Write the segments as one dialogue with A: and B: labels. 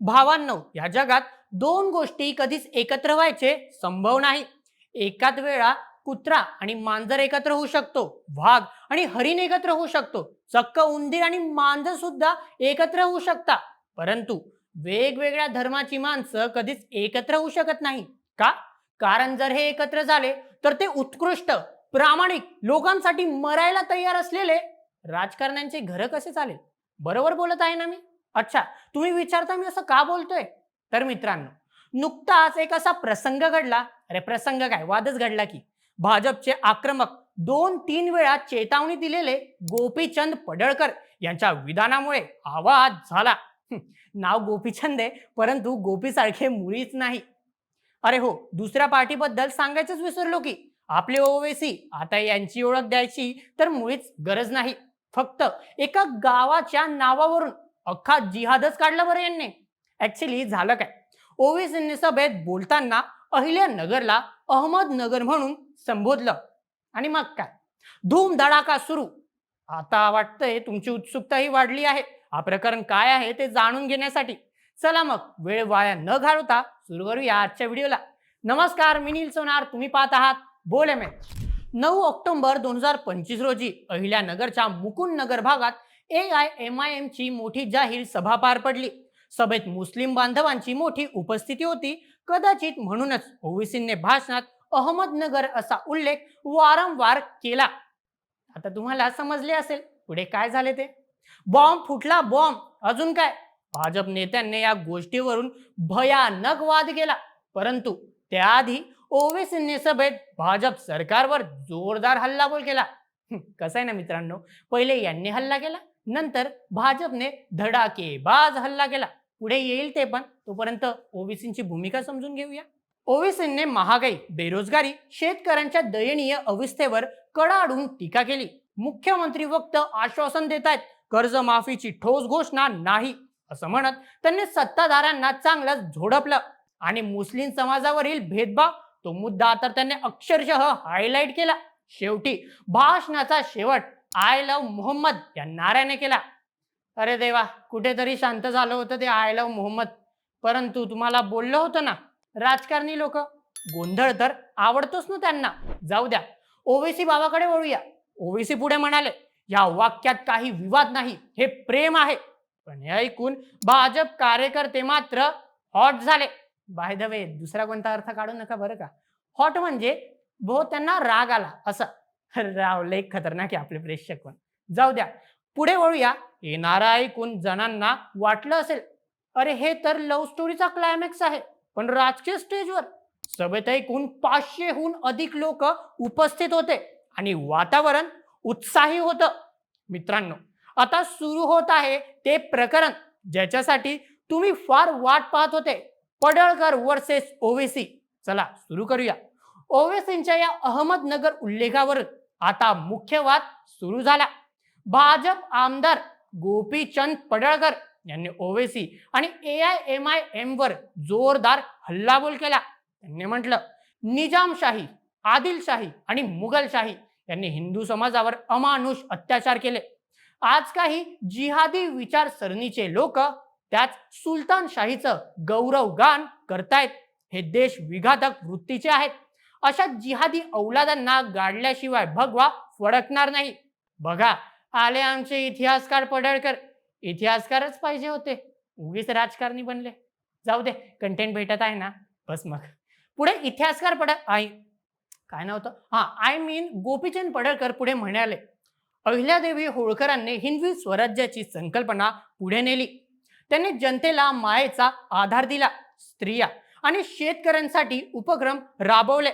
A: भावांनो या जगात दोन गोष्टी कधीच एकत्र व्हायचे संभव नाही. एकाच वेळा कुत्रा आणि मांजर एकत्र होऊ शकतो वाघ आणि हरिण एकत्र होऊ शकतो चक्क उंदीर आणि मांजर सुद्धा एकत्र होऊ शकता. परंतु वेगवेगळ्या धर्माची माणसं कधीच एकत्र होऊ शकत नाही. का? कारण जर हे एकत्र झाले तर ते उत्कृष्ट प्रामाणिक लोकांसाठी मरायला तयार असलेले राजकारण्यांचे घर कसे चालेल? बरोबर बोलत आहे ना मी? अच्छा तुम्ही विचारता मी असं का बोलतोय? तर मित्रांनो नुकताच एक असा प्रसंग घडला. अरे प्रसंग काय? वादच घडला की. भाजपचे आक्रमक दोन तीन वेळा चेतावणी दिलेले गोपीचंद पडळकर यांच्या विधानामुळे आवाज झाला. नाव गोपीचंद आहे परंतु गोपीसारखे मुळीच नाही. अरे हो दुसऱ्या पार्टीबद्दल सांगायचंच विसरलो की. आपले ओवेसी आता यांची ओळख द्यायची तर मुळीच गरज नाही. फक्त एका गावाच्या नावावरून अख्खा जिहादच काढला बरं यांनी. ऍक्च्युली झालं काय? ओवेसींनी सभेत बोलताना अहिल्या नगरला अहमदनगर म्हणून संबोधलं. आणि मग काय? धूम धडाका सुरू. आता वाटतंय तुमची उत्सुकताही वाढली आहे. हा प्रकरण काय आहे ते जाणून घेण्यासाठी. चला मग वेळ वाया न घालवता सुरू करूया आजच्या व्हिडिओला. नमस्कार मी नील सोनार. तुम्ही पाहत आहात बोल एम नऊ ऑक्टोबर दोन हजार पंचवीस रोजी अहिल्यानगरच्या मुकुंद नगर भागात A I M I M ची मोठी जाहीर सभा पार पडली. सभेत मुस्लिम बांधवांची मोठी उपस्थिती होती. कदाचित म्हणूनच ओवीसींनी भाषणात अहमदनगर असा उल्लेख वारंवार केला. आता तुम्हाला समजले असेल पुढे काय झाले ते? बॉम्ब फुटला बॉम्ब. अजून काय? भाजप नेत्यांनी या गोष्टीवरून भयानक वाद केला. परंतु त्याआधी ओवेसींनी सभेत भाजप सरकारवर जोरदार हल्लाबोल केला. कसं आहे ना मित्रांनो? पहिले यांनी हल्ला केला नंतर भाजपने धडाकेबाज हल्ला केला. पुढे येईल ते पण तोपर्यंत ओबीसींची भूमिका समजून घेऊया. ओबीसींनी महागाई बेरोजगारी शेतकऱ्यांच्या दयनीय अवस्थेवर कडाडून टीका केली. मुख्यमंत्री फक्त आश्वासन देत आहेत कर्जमाफीची ठोस घोषणा नाही असं म्हणत त्यांनी सत्ताधाऱ्यांना चांगलंच झोडपलं. आणि मुस्लिम समाजावरील भेदभाव तो मुद्दा तर त्यांनी अक्षरशः हायलाईट केला. शेवटी भाषणाचा शेवट आय लव्ह मोहम्मद या नाऱ्याने केला. अरे देवा कुठेतरी शांत झालं होतं ते आय लव्ह मोहम्मद परंतु तुम्हाला बोललं होतं ना राजकारणी लोक गोंधळ तर आवडतोच ना त्यांना. जाऊ द्या ओवेसी बाबाकडे वळूया. ओवेसी पुढे म्हणाले या वाक्यात काही विवाद नाही हे प्रेम आहे. पण हे ऐकून भाजप कार्यकर्ते मात्र हॉट झाले. बाय द वे दुसरा कोणता अर्थ काढू नका बरं का? हॉट म्हणजे भो त्यांना राग आला असं. राव लय खतरनाक आहे आपले प्रेक्षक पण. जाऊ द्या. पुढे वळूया. येणारा ऐकून जणांना वाटलं असेल अरे हे तर लव्ह स्टोरीचा क्लायमॅक्स आहे. पण राजकीय स्टेजवर सभेत ऐकून पाचशेहून अधिक लोक उपस्थित होते आणि वातावरण उत्साही होतं. मित्रांनो आता सुरू होत आहे ते प्रकरण ज्याच्यासाठी तुम्ही फार वाट पाहत होते. पडळकर वर्सेस ओवेसी. चला सुरू करूया. ओवेसींच्या या अहमदनगर उल्लेखावरून आता मुख्य वाद सुरू झाला. भाजप आमदार गोपीचंद पडळकर यांनी ओवेसी आणि A I M I M वर जोरदार हल्लाबोल केला. त्यांनी म्हटलं निजामशाही आदिलशाही आणि मुघलशाही यांनी हिंदू समाजावर अमानुष अत्याचार केले. आज काही जिहादी विचारसरणीचे लोक त्याच सुलतानशाहीचं गौरव गान करतायत. हे देश विघातक वृत्तीचे आहेत. अशा जिहादी औलादांना गाडल्याशिवाय भगवा फडकणार नाही. बघा आले आमचे इतिहासकार पडळकर. इतिहासकारच पाहिजे होते. उगीच राजकारणी बनले. जाऊ दे कंटेंट भेटत आहे ना. बस मग. पुढे इतिहासकार पड आई. काय नव्हतं? हा आय मीन गोपीचंद पडळकर पुढे म्हणाले अहिल्यादेवी होळकरांनी हिंदवी स्वराज्याची संकल्पना पुढे नेली. त्यांनी जनतेला मायेचा आधार दिला स्त्रिया आणि शेतकऱ्यांसाठी उपक्रम राबवले.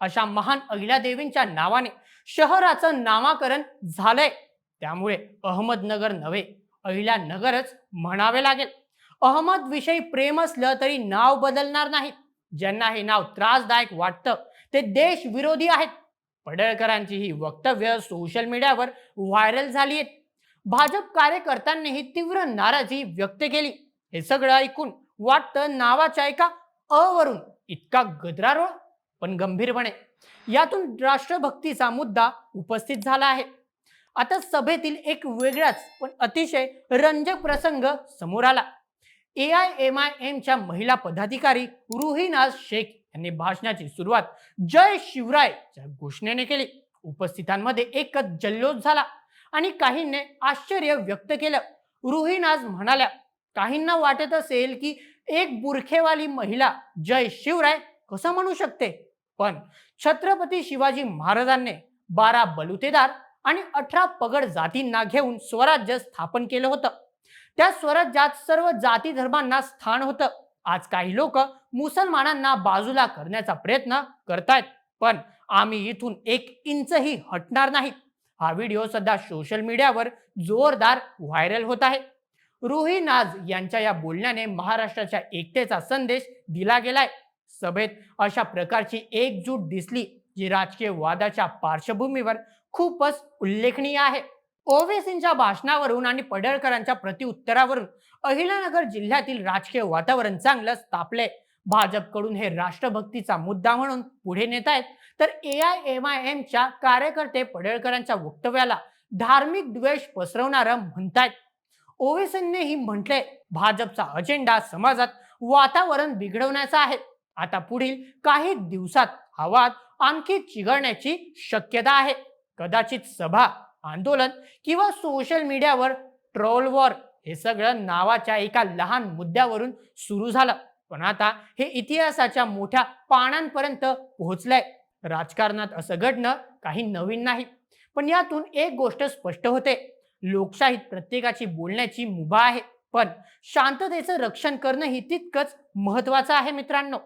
A: अशा महान अहिल्यादेवींच्या नावाने शहराचं नामाकरण झालंय. त्यामुळे अहमदनगर नव्हे अहिल्यानगरच म्हणावे लागेल. अहमद विषयी प्रेम असलं तरी नाव बदलणार नाही ज्यांना हे नाव त्रासदायक वाटतं ते देशविरोधी आहेत. पडळकरांची ही वक्तव्य सोशल मीडियावर व्हायरल झाली आहेत भाजप कार्यकर्त्यांनीही तीव्र नाराजी व्यक्त केली. हे सगळं ऐकून वाटतं नावाच्या एका अवरून इतका गदरारोळ पण गंभीरपणे. यातून राष्ट्रभक्तीचा मुद्दा उपस्थित झाला आहे. आता सभेतील एक वेगळाच पण अतिशय रंजक प्रसंग समोर आला. ए आय एम आय एमच्या महिला पदाधिकारी रुहीनाज शेख यांनी भाषणाची सुरुवात जय शिवरायच्या घोषणेने केली. उपस्थितांमध्ये एकच जल्लोष झाला. आणि काहींनी आश्चर्य व्यक्त केलं. रुहीनाज म्हणाल्या काहींना वाटत असेल की एक बुरखेवाली महिला जय शिवराय कसं म्हणू शकते? पण छत्रपती शिवाजी महाराजांनी बारा बलुतेदार आणि अठरा पगड जातींना घेऊन स्वराज्य स्थापन केलं होतं. त्या स्वराज्यात सर्व जाती धर्मांना स्थान होतं. आज काही लोक मुसलमानांना बाजूला करण्याचा प्रयत्न करतायत. पण आम्ही इथून एक इंचही हटणार नाही. हा व्हिडिओ सध्या सोशल मीडियावर जोरदार व्हायरल होत आहे. रुही नाज यांच्या या बोलण्याने महाराष्ट्राच्या एकतेचा संदेश दिला गेलाय. सभेत अशा प्रकारची एकजूट दिसली जी राजकीय वादाच्या पार्श्वभूमीवर खूपच उल्लेखनीय आहे. ओवेसींच्या भाषणावरून आणि पडळकरांच्या प्रतिउत्तरावरून अहिलानगर जिल्ह्यातील राजकीय वातावरण चांगलंच तापले भाजपकडून हे राष्ट्रभक्तीचा मुद्दा म्हणून पुढे नेत आहेत तर ए आय एम आय एमच्या कार्यकर्ते पडळकरांच्या वक्तव्याला धार्मिक द्वेष पसरवणारं म्हणतायत. ओवेसींनीही म्हटले भाजपचा अजेंडा समाजात वातावरण बिघडवण्याचा आहे. आता पुढील काही दिवसात हा वाद आणखी चिघळण्याची शक्यता आहे. कदाचित सभा आंदोलन किंवा सोशल मीडियावर ट्रोल वॉर हे सगळं नावाच्या एका लहान मुद्द्यावरून सुरू झालं. पण आता हे इतिहासाच्या मोठ्या पानांपर्यंत पोहोचलंय. राजकारणात असं घडणं काही नवीन नाही. पण यातून एक गोष्ट स्पष्ट होते. लोकशाहीत प्रत्येकाची बोलण्याची मुभा आहे. पण शांततेचं रक्षण करणं ही तितकंच महत्वाचं आहे मित्रांनो.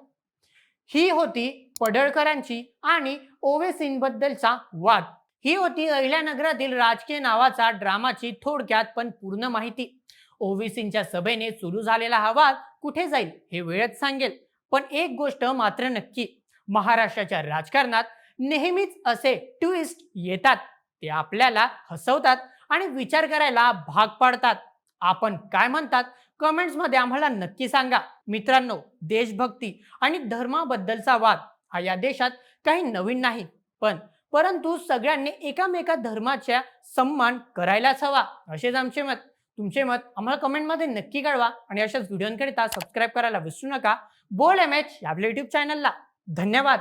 A: ही होती पडळकरांची आणि ओवेसींबद्दलचा वाद. ही होती अहिल्यानगरातील राजकीय नावाचा ड्रामाची थोडक्यात पण पूर्ण माहिती. ओवेसींच्या सभेने सुरू झालेला हा वाद कुठे जाईल हे वेळच सांगेल. पण एक गोष्ट मात्र नक्की. महाराष्ट्राच्या राजकारणात नेहमीच असे ट्विस्ट येतात. ते आपल्याला हसवतात आणि विचार करायला भाग पाडतात. आपण काय म्हणतात? कमेंट्समध्ये आम्हाला नक्की सांगा. मित्रांनो देशभक्ती आणि धर्माबद्दलचा वाद हा या देशात काही नवीन नाही. पण परंतु सगळ्यांनी एकामेका धर्माच्या सन्मान करायलाच हवा. असेच आमचे मत. तुमचे मत आम्हाला कमेंटमध्ये नक्की कळवा आणि अशाच व्हिडिओंकरिता सबस्क्राईब करायला विसरू नका. बोल एम एच आपल्या युट्यूब चॅनलला धन्यवाद.